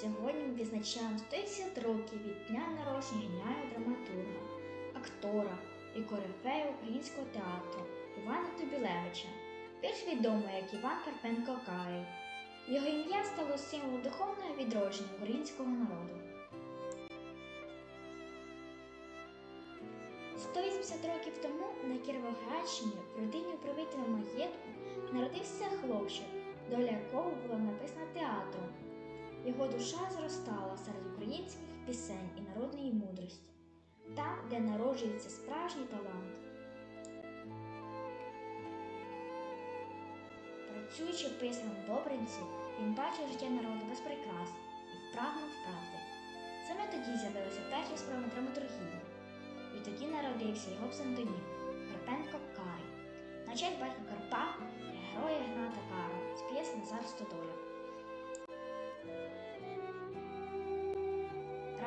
Сьогодні ми відзначаємо 150 років від дня народження геніального драматурга, актора і корифея українського театру Івана Тобілевича, більш відомий як Іван Карпенко Карий. Його ім'я стало символом духовного відродження українського народу. 180 років тому на Кіровоградщині в родині управителя маєтку народився хлопчик, доля якого була написана театром. Його душа зростала серед українських пісень і народної мудрості, там, де народжується справжній талант. Працюючи писарем Добринці, він бачив життя народу без прикрас і прагнув правди. Саме тоді з'явилися перші справи драматургії, і тоді народився його псевдонім Карпенко Карий, на честь батька Карпа, героя Гната Кара з п'єс Назар Стодоля.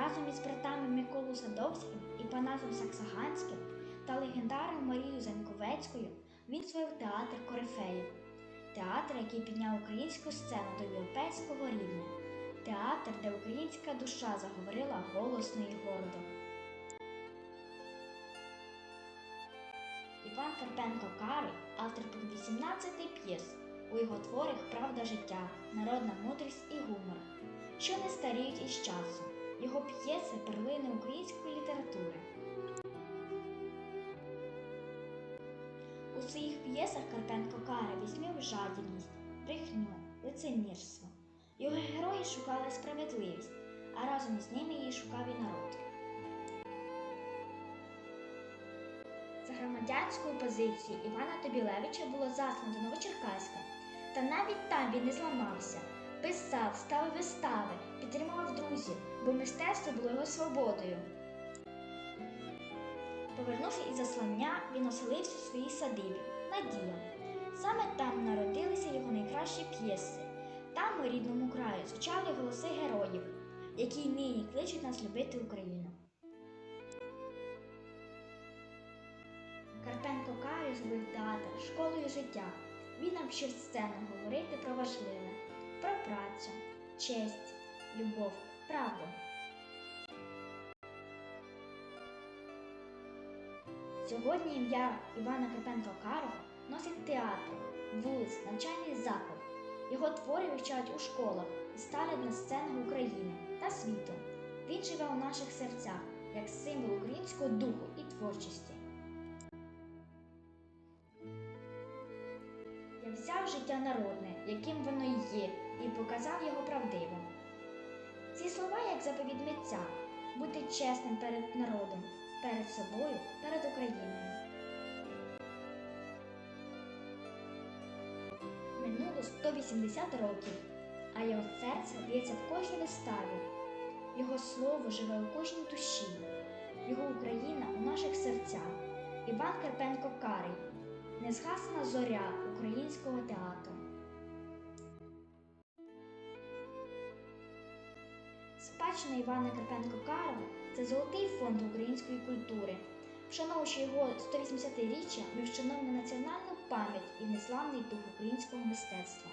Разом із братами Миколою Садовським і Панасом Саксаганським та легендарною Марією Заньковецькою він створив театр Корифеїв. Театр, який підняв українську сцену до європейського рівня. Театр, де українська душа заговорила голосно і гордо. Іван Карпенко Карий автор понад 18 п'єс. У його творах правда життя, народна мудрість і гумор, що не старіють із часом. Його п'єси перлини української літератури. У своїх п'єсах Карпенко Карий вісьмів жадібність, брехню, лицемірство. Його герої шукали справедливість, а разом із ними її шукав і народ. За громадянською позицією Івана Тобілевича було заснято Новочеркаська, та навіть там він не зламався. Писав, ставив вистави, підтримував друзів, бо мистецтво було його свободою. Повернувши із заслання, він оселився у своїй садибі Надія. Саме там народилися його найкращі п'єси. Там, у рідному краю, звучали голоси героїв, які нині кличуть нас любити Україну. Карпенко Карий зробив театр школою життя. Він навчив сцену говорити про важливе, про працю, честь, любов, правду. Сьогодні ім'я Івана Карпенка Карого носить театр, вулиць, навчальний заклад. Його твори вивчають у школах і ставлять на сценах України та світу. Він живе у наших серцях як символ українського духу і творчості. Я взяв життя народне, яким воно є, і показав його правдивим. Ці слова як заповідь бути чесним перед народом, перед собою, перед Україною. Минуло 180 років, а його серце б'ється в кожній виставі. Його слово живе у кожній душі, його Україна у наших серцях. Іван Карпенко Карий, незгасна зоря українського театру. Спадщина Івана Карпенко Карла це золотий фонд української культури. Вшановуючи його 180-річчя, ми вшановуємо національну пам'ять і неславний дух українського мистецтва.